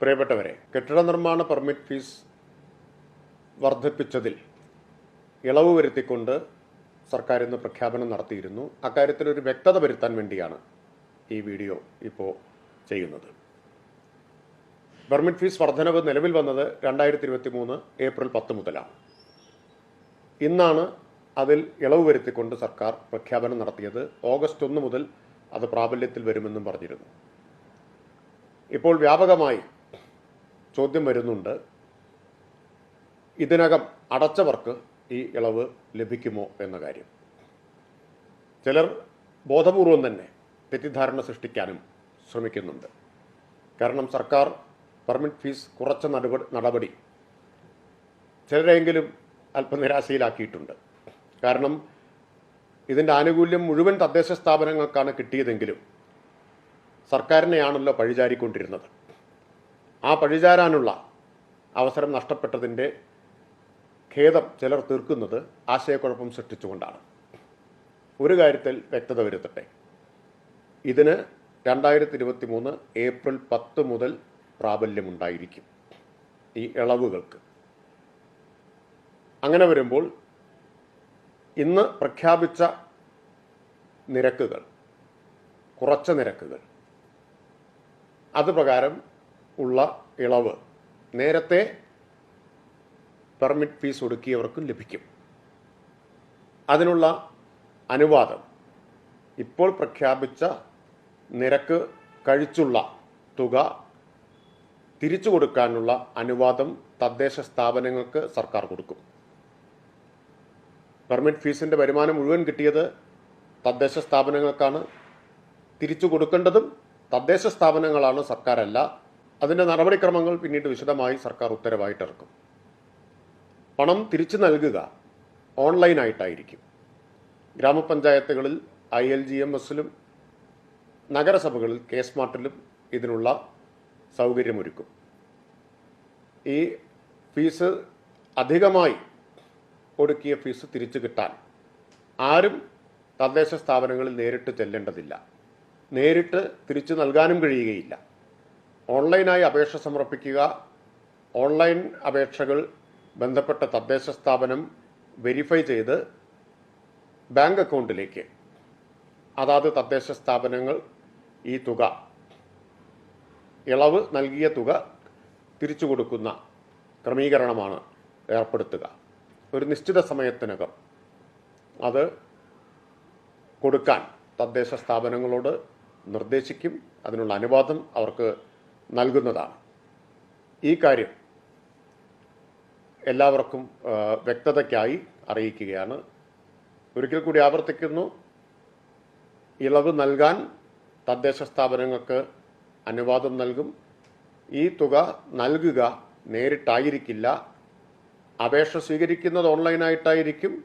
പ്രിയപ്പെട്ടവരെ കെട്ടിട നിർമ്മാണ പെർമിറ്റ് ഫീസ് വർദ്ധിപ്പിച്ചതിൽ ഇളവ് വരുത്തിക്കൊണ്ട് സർക്കാർ ഇന്ന് പ്രഖ്യാപനം നടത്തിയിരുന്നു. അക്കാര്യത്തിൽ ഒരു വ്യക്തത വരുത്താൻ വേണ്ടിയാണ് ഈ വീഡിയോ ഇപ്പോൾ ചെയ്യുന്നത്. പെർമിറ്റ് ഫീസ് വർധനവ് നിലവിൽ വന്നത് രണ്ടായിരത്തി ഇരുപത്തി മൂന്ന് ഏപ്രിൽ പത്ത് മുതലാണ്. ഇന്നാണ് അതിൽ ഇളവ് വരുത്തിക്കൊണ്ട് സർക്കാർ പ്രഖ്യാപനം നടത്തിയത്. ഓഗസ്റ്റ് ഒന്ന് മുതൽ അത് പ്രാബല്യത്തിൽ വരുമെന്നും പറഞ്ഞിരുന്നു. ഇപ്പോൾ വ്യാപകമായി ചോദ്യം വരുന്നുണ്ട്. ഇതിനകം അടച്ചവർക്ക് ഈ ഇളവ് ലഭിക്കുമോ എന്ന കാര്യം. ചിലർ ബോധപൂർവം തന്നെ തെറ്റിദ്ധാരണ സൃഷ്ടിക്കാനും ശ്രമിക്കുന്നുണ്ട്. കാരണം സർക്കാർ പെർമിറ്റ് ഫീസ് കുറച്ച നടപടി ചിലരെങ്കിലും അല്പം നിരാശയിലാക്കിയിട്ടുണ്ട് കാരണം ഇതിന്റെ ആനുകൂല്യം മുഴുവൻ തദ്ദേശ സ്ഥാപനങ്ങൾക്കാണ് കിട്ടിയതെങ്കിലും സർക്കാരിനെയാണല്ലോ പഴിചാരിക്കൊണ്ടിരുന്നത്. ആ പഴിചാരാനുള്ള അവസരം നഷ്ടപ്പെട്ടതിന്റെ ഖേദം ചിലർ തീർക്കുന്നത് ആശയക്കുഴപ്പം സൃഷ്ടിച്ചുകൊണ്ടാണ്. ഒരു കാര്യത്തിൽ വ്യക്തത വരുത്തട്ടെ. ഇതിന് രണ്ടായിരത്തി ഇരുപത്തി മൂന്ന് ഏപ്രിൽ പത്ത് മുതൽ പ്രാബല്യമുണ്ടായിരിക്കും ഈ ഇളവുകൾക്ക്. അങ്ങനെ വരുമ്പോൾ ഇന്ന് പ്രഖ്യാപിച്ച നിരക്കുകൾ കുറച്ച നിരക്കുകൾ അത് പ്രകാരം ഉള്ള ഇളവ്. നേരത്തെ പെർമിറ്റ് ഫീസ് ഒടുക്കിയവർക്കും ലഭിക്കും. അതിനുള്ള അനുവാദം. ഇപ്പോൾ പ്രഖ്യാപിച്ച നിരക്ക് കഴിച്ചുള്ള തുക തിരിച്ചു കൊടുക്കാനുള്ള അനുവാദം തദ്ദേശ സ്ഥാപനങ്ങൾക്ക് സർക്കാർ കൊടുക്കും. പെർമിറ്റ് ഫീസിന്റെ വരുമാനം മുഴുവൻ കിട്ടിയത് തദ്ദേശ സ്ഥാപനങ്ങൾക്കാണ്. തിരിച്ചു കൊടുക്കേണ്ടതും തദ്ദേശ സ്ഥാപനങ്ങളാണ് സർക്കാരല്ല. അതിന്റെ നടപടിക്രമങ്ങൾ പിന്നീട് വിശദമായി സർക്കാർ ഉത്തരവായിട്ടിറക്കും. പണം തിരിച്ചു നൽകുക ഓൺലൈനായിട്ടായിരിക്കും. ഗ്രാമപഞ്ചായത്തുകളിൽ ഐ എൽ ജി എം എസിലും നഗരസഭകളിൽ കെ സ്മാർട്ടിലും ഇതിനുള്ള സൗകര്യമൊരുക്കും. ഈ ഫീസ് അധികമായി ഒടുക്കിയ ഫീസ് തിരിച്ചു കിട്ടാൻ ആരും തദ്ദേശ സ്ഥാപനങ്ങളിൽ നേരിട്ട് ചെല്ലേണ്ടതില്ല. നേരിട്ട് തിരിച്ചു നൽകാനും കഴിയുകയില്ല. ഓൺലൈനായി അപേക്ഷ സമർപ്പിക്കുക. ഓൺലൈൻ അപേക്ഷകൾ ബന്ധപ്പെട്ട തദ്ദേശ സ്ഥാപനം വെരിഫൈ ചെയ്ത് ബാങ്ക് അക്കൗണ്ടിലേക്ക് അതാത് തദ്ദേശ സ്ഥാപനങ്ങൾ ഈ തുക ഇളവ് നൽകിയ തുക തിരിച്ചു കൊടുക്കുന്ന ക്രമീകരണമാണ് ഏർപ്പെടുത്തുക. ഒരു നിശ്ചിത സമയത്തിനകം അത് കൊടുക്കാൻ തദ്ദേശ സ്ഥാപനങ്ങളോട് നിർദ്ദേശിക്കും. അതിനുള്ള അനുവാദം അവർക്ക് നൽകുന്നതാണ്. ഈ കാര്യം എല്ലാവർക്കും വ്യക്തതയ്ക്കായി അറിയിക്കുകയാണ്. ഒരിക്കൽ കൂടി ആവർത്തിക്കുന്നു. ഇളവ് നൽകാൻ തദ്ദേശ സ്ഥാപനങ്ങൾക്ക് അനുവാദം നൽകും. ഈ തുക നൽകുക നേരിട്ടായിരിക്കില്ല. അപേക്ഷ സ്വീകരിക്കുന്നത് ഓൺലൈനായിട്ടായിരിക്കും.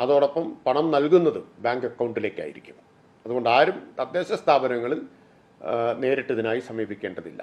അതോടൊപ്പം പണം നൽകുന്നത് ബാങ്ക് അക്കൗണ്ടിലേക്കായിരിക്കും. അതുകൊണ്ട് ആരും തദ്ദേശ സ്ഥാപനങ്ങളിൽ നേരിട്ട് ഇതിനായി സമീപിക്കേണ്ടതില്ല.